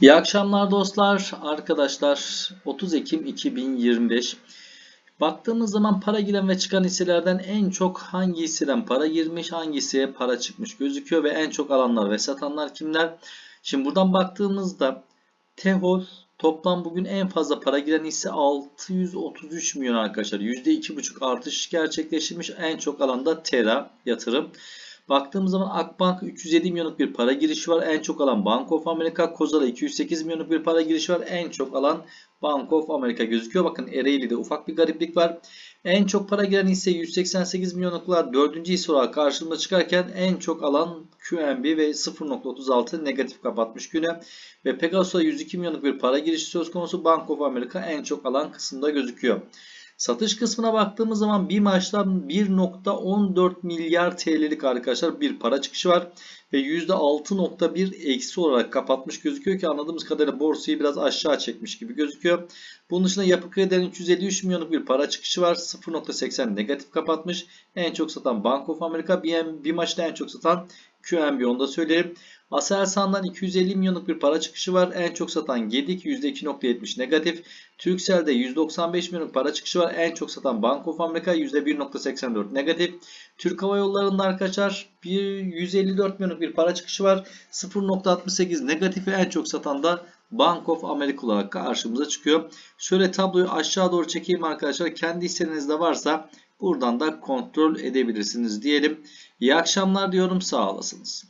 İyi akşamlar dostlar, arkadaşlar. 30 Ekim 2025. Baktığımız zaman para giren ve çıkan hisselerden en çok hangi hisseden para girmiş, hangisiye para çıkmış gözüküyor ve en çok alanlar ve satanlar kimler? Şimdi buradan baktığımızda Tehol toplam bugün en fazla para giren hisse 633 milyon arkadaşlar. %2,5 artış gerçekleştirmiş. En çok alanda Tera yatırım. Baktığımız zaman Akbank 307 milyonluk bir para girişi var. En çok alan Bank of America. Kozara 208 milyonluk bir para girişi var. En çok alan Bank of America gözüküyor. Bakın Ereğli'de ufak bir gariplik var. En çok para giren hisse 188 milyonluklar 4. hisse olarak karşımıza çıkarken en çok alan QNB ve 0.36 negatif kapatmış güne. Ve Pegasus'a 102 milyonluk bir para girişi söz konusu Bank of America en çok alan kısımda gözüküyor. Satış kısmına baktığımız zaman bir maçtan 1.14 milyar TL'lik arkadaşlar bir para çıkışı var. Ve %6.1 eksi olarak kapatmış gözüküyor ki anladığımız kadarıyla borsayı biraz aşağı çekmiş gibi gözüküyor. Bunun dışında Yapı Kredi'nin 353 milyonluk bir para çıkışı var. 0.80 negatif kapatmış. En çok satan Bank of America. Bir, bir maçta en çok satan QNB onu da söyleyelim. Aselsan'dan 250 milyonluk bir para çıkışı var. En çok satan Gedik %2.70 negatif. Turkcell'de 195 milyonluk para çıkışı var. En çok satan Bank of America %1.84 negatif. Türk Hava Yolları'nda arkadaşlar bir 154 milyonluk bir para çıkışı var. 0.68 negatif ve en çok satan da Bank of America olarak karşımıza çıkıyor. Şöyle tabloyu aşağı doğru çekeyim arkadaşlar. Kendi hissenizde varsa buradan da kontrol edebilirsiniz diyelim. İyi akşamlar diyorum sağ olasınız.